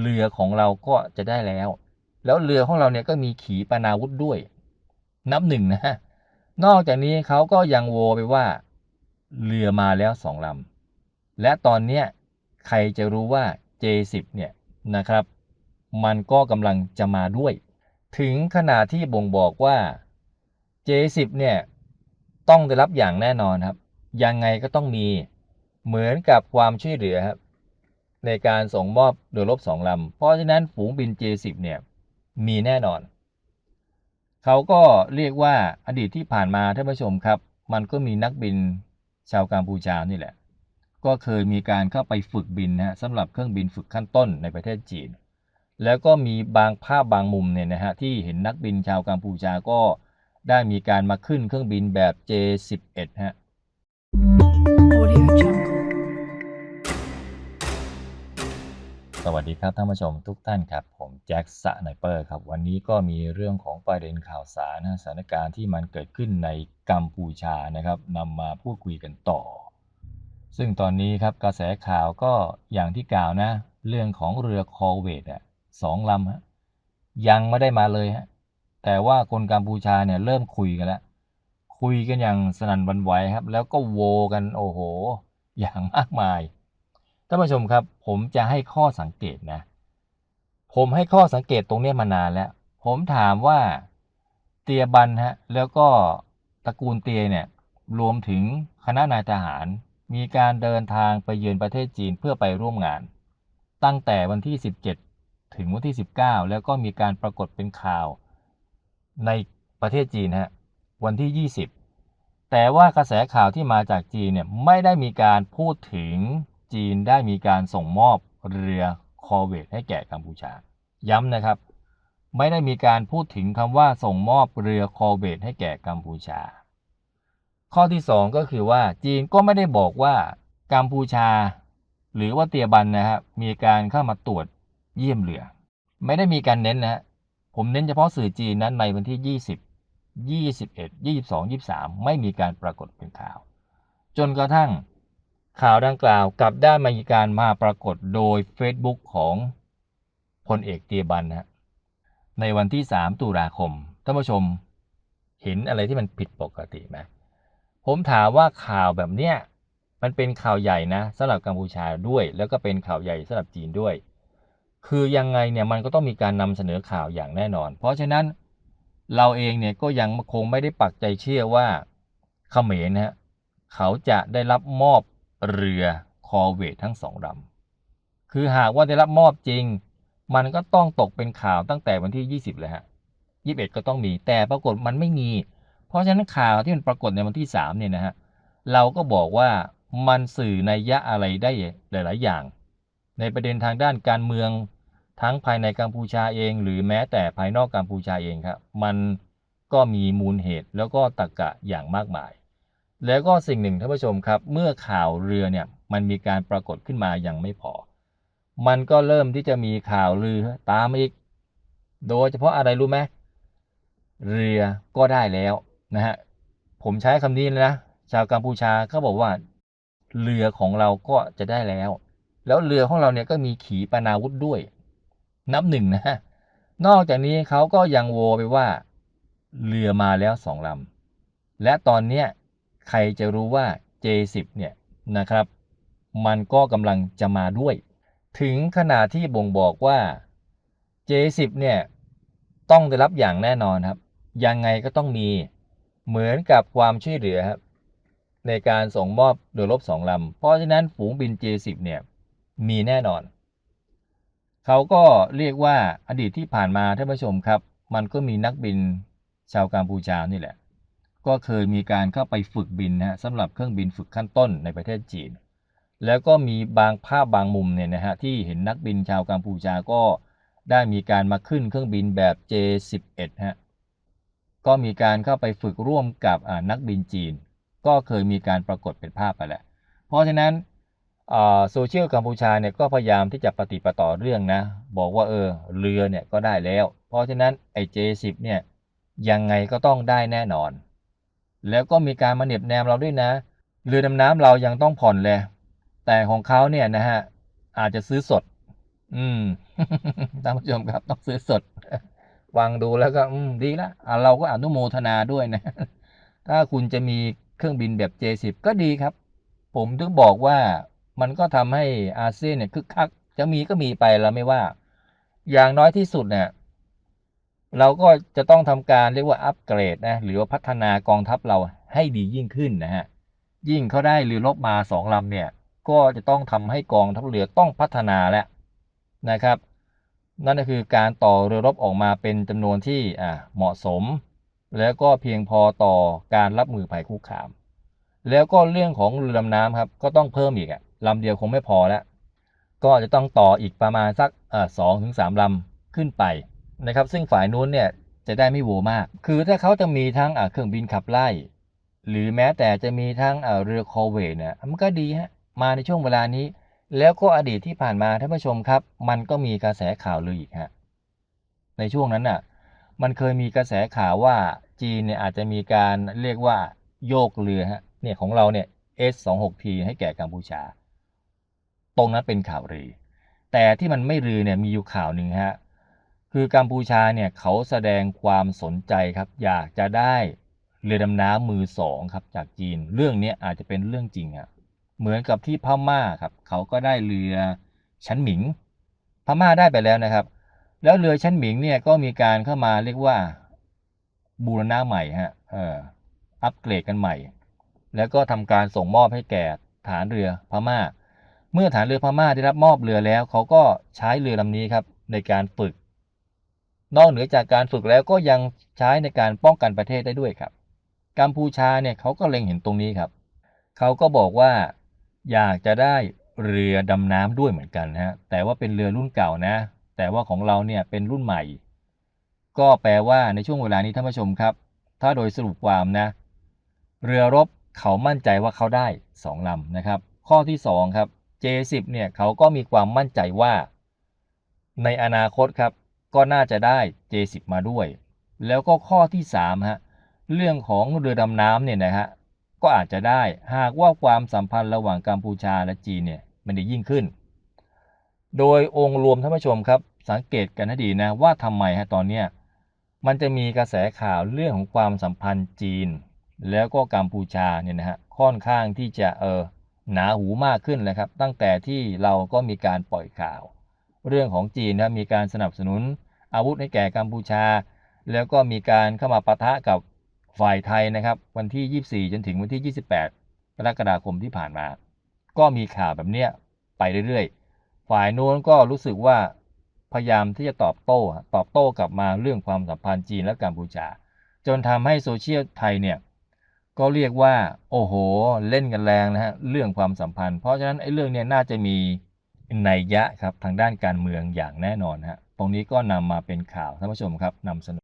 เรือของเราก็จะได้แล้ว แล้วเรือของเราเนี่ยก็มีขีปนาวุธด้วย นับหนึ่งนะฮะนอกจากนี้เขาก็ยังโวไปว่า เรือมาแล้วสองลำและตอนเนี้ยใครจะรู้ว่า J10 เนี่ยนะครับ มันก็กำลังจะมาด้วย ถึงขนาดที่บ่งบอกว่า J10 เนี่ยต้องได้รับอย่างแน่นอนครับ ยังไงก็ต้องมีเหมือนกับความช่วยเหลือครับ ในการส่งมอบเรือรบสองลำ เพราะฉะนั้นฝูงบิน J10 เนี่ยมีแน่นอน เขาก็เรียกว่าอดีตที่ผ่านมาท่านผู้ชมครับ มันก็มีนักบินชาวกัมพูชานี่แหละ ก็เคยมีการเข้าไปฝึกบินนะฮะสำหรับเครื่องบินฝึกขั้นต้นในประเทศจีน แล้วก็มีบางภาพบางมุมเนี่ยนะฮะที่เห็นนักบินชาวกัมพูชาก็ได้มีการมาขึ้นเครื่องบินแบบ J11 ฮะ Audio Jungle. สวัสดีครับท่านผู้ชมทุกท่านครับ ผมแจ็คสะไนเปอร์ครับ วันนี้ก็มีเรื่องของประเด็นข่าวสารสถานการณ์ที่มันเกิดขึ้นในกัมพูชานะครับนำมาพูดคุยกันต่อ ซึ่งตอนนี้ครับกระแสข่าวก็อย่างที่กล่าวนะ เรื่องของเรือคอเวตอะสองลำฮะยังไม่ได้มาเลยฮะแต่ว่าคนกัมพูชาเนี่ยเริ่มคุยกันแล้ว คุยกันอย่างสนั่นวันไหวครับ แล้วก็โวกันโอ้โห อย่างมากมาย ท่านผู้ชมครับ ผมจะให้ข้อสังเกตนะ ผมให้ข้อสังเกตตรงนี้มานานแล้ว ผมถามว่าเตียบันฮะแล้วก็ตระกูลเตียเนี่ยรวมถึงคณะนายทหาร มีการเดินทางไปเยือนประเทศจีนเพื่อไปร่วมงาน ตั้งแต่วันที่ 17 ถึงวันที่ 19 แล้วก็มีการปรากฏเป็นข่าวในประเทศจีนฮะวันที่ 20 แต่ว่ากระแสข่าวที่มาจากจีนเนี่ยไม่ได้มีการพูดถึง จีนได้มีการส่งมอบเรือคอเวตให้แก่กัมพูชา ย้ำนะครับ ไม่ได้มีการพูดถึงคำว่าส่งมอบเรือคอเวตให้แก่กัมพูชา ข้อที่ 2 ก็คือว่าจีนก็ไม่ได้บอกว่ากัมพูชา หรือว่าเตียบันนะครับมีการเข้ามาตรวจเยี่ยมเรือ ไม่ได้มีการเน้นนะผมเน้นเฉพาะสื่อจีนนั้นในวันที่ 20 21 22 23 ไม่มีการปรากฏเป็นข่าว จนกระทั่ง ข่าวดังกล่าวกลับได้มีการมาปรากฏโดย Facebook ของพลเอกเตียบันนะฮะในวันที่ 3 ตุลาคมท่านผู้ชมเห็นอะไรที่มันผิดปกติไหมผมถามว่าข่าวแบบเนี้ยมันเป็นข่าวใหญ่นะสำหรับกัมพูชาด้วย แล้วก็เป็นข่าวใหญ่สำหรับจีนด้วย คือยังไงเนี่ยมันก็ต้องมีการนำเสนอข่าวอย่างแน่นอน เพราะฉะนั้นเราเองเนี่ยก็ยังคงไม่ได้ปักใจเชื่อว่าเขมรนะฮะเขาจะได้รับมอบ เรือคอเวตทั้งสองลำคือหากว่าได้รับมอบจริง มันก็ต้องตกเป็นข่าวตั้งแต่วันที่ 20 เลยฮะ 21 ก็ต้องมี แต่ปรากฏมันไม่มี เพราะฉะนั้นข่าวที่มันปรากฏในวันที่ 3 เนี่ยนะฮะ เราก็บอกว่ามันสื่อในยะอะไรได้หลาย ๆ อย่าง ในประเด็นทางด้านการเมืองทั้งภายในกัมพูชาเอง หรือแม้แต่ภายนอกกัมพูชาเองครับ มันก็มีมูลเหตุแล้วก็ตรรกะอย่างมากมาย แล้วก็สิ่งหนึ่งท่านผู้ชมครับ เมื่อข่าวเรือเนี่ยมันมีการปรากฏขึ้นมายังไม่พอ มันก็เริ่มที่จะมีข่าวลือตามอีก โดยเฉพาะอะไรรู้ไหมเรือก็ได้แล้วนะฮะผมใช้คำนี้เลยนะชาวกัมพูชาเขาบอกว่า เรือของเราก็จะได้แล้ว แล้วเรือของเราเนี่ยก็มีขีปนาวุธด้วย นับหนึ่งนะฮะนอกจากนี้เขาก็ยังโวไปว่า เรือมาแล้วสองลำและตอนเนี้ย ใครจะรู้ว่า J10 เนี่ยนะครับ มันก็กำลังจะมาด้วย ถึงขนาดที่บ่งบอกว่า J10 เนี่ยต้องได้รับอย่างแน่นอนครับ ยังไงก็ต้องมีเหมือนกับความช่วยเหลือครับในการส่งมอบเรือรบสองลำ เพราะฉะนั้นฝูงบิน J10 เนี่ยมีแน่นอน เขาก็เรียกว่าอดีตที่ผ่านมาท่านผู้ชมครับ มันก็มีนักบินชาวกัมพูชานี่แหละ ก็เคยมีการเข้าไปฝึกบินนะฮะสำหรับเครื่องบินฝึกขั้นต้นในประเทศจีน แล้วก็มีบางภาพบางมุมเนี่ยนะฮะที่เห็นนักบินชาวกัมพูชาก็ได้มีการมาขึ้นเครื่องบินแบบ J11 ฮะก็มีการเข้าไปฝึกร่วมกับนักบินจีน ก็เคยมีการปรากฏเป็นภาพไปแล้วเพราะฉะนั้นโซเชียลกัมพูชาเนี่ยก็พยายามที่จะปฏิปต่อเรื่องนะ บอกว่าเออเรือเนี่ยก็ได้แล้ว เพราะฉะนั้นไอ้ J10 เนี่ยยังไงก็ต้องได้แน่นอน แล้วก็มีการมาเหน็บแนมเราด้วยนะ เรือดำน้ำเรายังต้องผ่อนเลย แต่ของเขาเนี่ยนะฮะ อาจจะซื้อสด อืมท่านผู้ชมครับต้องซื้อสดฟังดูแล้วก็อืมดีแล้วอ่าเราก็อนุโมทนาด้วยนะ ถ้าคุณจะมีเครื่องบินแบบ J10 ก็ดีครับ ผมถึงบอกว่ามันก็ทำให้อาเซียนเนี่ยคึกคัก จะมีก็มีไปเราไม่ว่า อย่างน้อยที่สุดเนี่ย เราก็จะต้องทำการเรียกว่าอัปเกรดนะหรือว่าพัฒนากองทัพเราให้ดียิ่งขึ้นนะฮะยิ่งเขาได้เรือรบมาสองลำเนี่ยก็จะต้องทำให้กองทัพเรือต้องพัฒนาแล้วนะครับ นั่นก็คือการต่อเรือรบออกมาเป็นจำนวนที่อ่าเหมาะสม แล้วก็เพียงพอต่อการรับมือภัยคุกคาม แล้วก็เรื่องของเรือดำน้ำครับก็ต้องเพิ่มอีกอะลำเดียวคงไม่พอแล้วก็จะต้องต่ออีกประมาณสักสองถึงสามลำขึ้นไป นะครับ ซึ่งฝ่ายนู้นเนี่ยจะได้ไม่โวมาก คือถ้าเขาจะมีทั้งเครื่องบินขับไล่ หรือแม้แต่จะมีทั้งเรือคอเวทเนี่ยมันก็ดีฮะมาในช่วงเวลานี้ แล้วก็อดีตที่ผ่านมาท่านผู้ชมครับ มันก็มีกระแสข่าวลืออีกฮะในช่วงนั้นน่ะมันเคยมีกระแสข่าวว่าจีนเนี่ยอาจจะมีการเรียกว่าโยกเรือฮะเนี่ยของเราเนี่ย S26T ให้แก่กัมพูชา ตรงนั้นเป็นข่าวลือแต่ที่มันไม่ลือเนี่ยมีอยู่ข่าวหนึ่งฮะ คือกัมพูชาเนี่ยเขาแสดงความสนใจครับ อยากจะได้เรือดำน้ำมือสองครับจากจีน เรื่องนี้อาจจะเป็นเรื่องจริงอะเหมือนกับที่พม่าครับเขาก็ได้เรือชั้นหมิง พม่าได้ไปแล้วนะครับ แล้วเรือชั้นหมิงเนี่ยก็มีการเข้ามาเรียกว่าบูรณะใหม่ฮะเอออัปเกรดกันใหม่ แล้วก็ทำการส่งมอบให้แก่ฐานเรือพม่า เมื่อฐานเรือพม่าได้รับมอบเรือแล้ว เขาก็ใช้เรือลำนี้ครับในการฝึก นอกเหนือจากการฝึกแล้วก็ยังใช้ในการป้องกันประเทศได้ด้วยครับ กัมพูชาเนี่ยเขาก็เล็งเห็นตรงนี้ครับ เขาก็บอกว่าอยากจะได้เรือดำน้ำด้วยเหมือนกันนะฮะแต่ว่าเป็นเรือรุ่นเก่านะ แต่ว่าของเราเนี่ยเป็นรุ่นใหม่ ก็แปลว่าในช่วงเวลานี้ท่านผู้ชมครับ ถ้าโดยสรุปความนะ เรือรบเขามั่นใจว่าเขาได้สองลำนะครับ ข้อที่สองครับ J10 เนี่ยเขาก็มีความมั่นใจว่า ในอนาคตครับ ก็น่าจะได้ J10 มาด้วย แล้วก็ข้อที่3ฮะเรื่องของเรือดำน้ำเนี่ยนะฮะก็อาจจะได้หากว่าความสัมพันธ์ระหว่างกัมพูชาและจีนเนี่ยมันได้ยิ่งขึ้น โดยองค์รวมท่านผู้ชมครับ สังเกตกันให้ดีนะว่าทำไมฮะตอนเนี้ยมันจะมีกระแสข่าวเรื่องของความสัมพันธ์จีน แล้วก็กัมพูชาเนี่ยนะฮะค่อนข้างที่จะเออหนาหูมากขึ้นเลยครับ ตั้งแต่ที่เราก็มีการปล่อยข่าว เรื่องของจีนนะมีการสนับสนุนอาวุธให้แก่กัมพูชา แล้วก็มีการเข้ามาปะทะกับฝ่ายไทยนะครับ วันที่ 24 จนถึงวันที่ 28กรกฎาคมที่ผ่านมา ก็มีข่าวแบบเนี้ยไปเรื่อยๆ ฝ่ายโน้นก็รู้สึกว่าพยายามที่จะตอบโต้ ตอบโต้กลับมาเรื่องความสัมพันธ์จีนและกัมพูชา จนทำให้โซเชียลไทยเนี่ยก็เรียกว่าโอ้โห เล่นกันแรงนะฮะเรื่องความสัมพันธ์ เพราะฉะนั้นไอ้เรื่องเนี้ยน่าจะมี นัยยะครับทางด้านการเมืองอย่างแน่นอนฮะตรงนี้ก็นำมาเป็นข่าวท่านผู้ชมครับนำเสนอ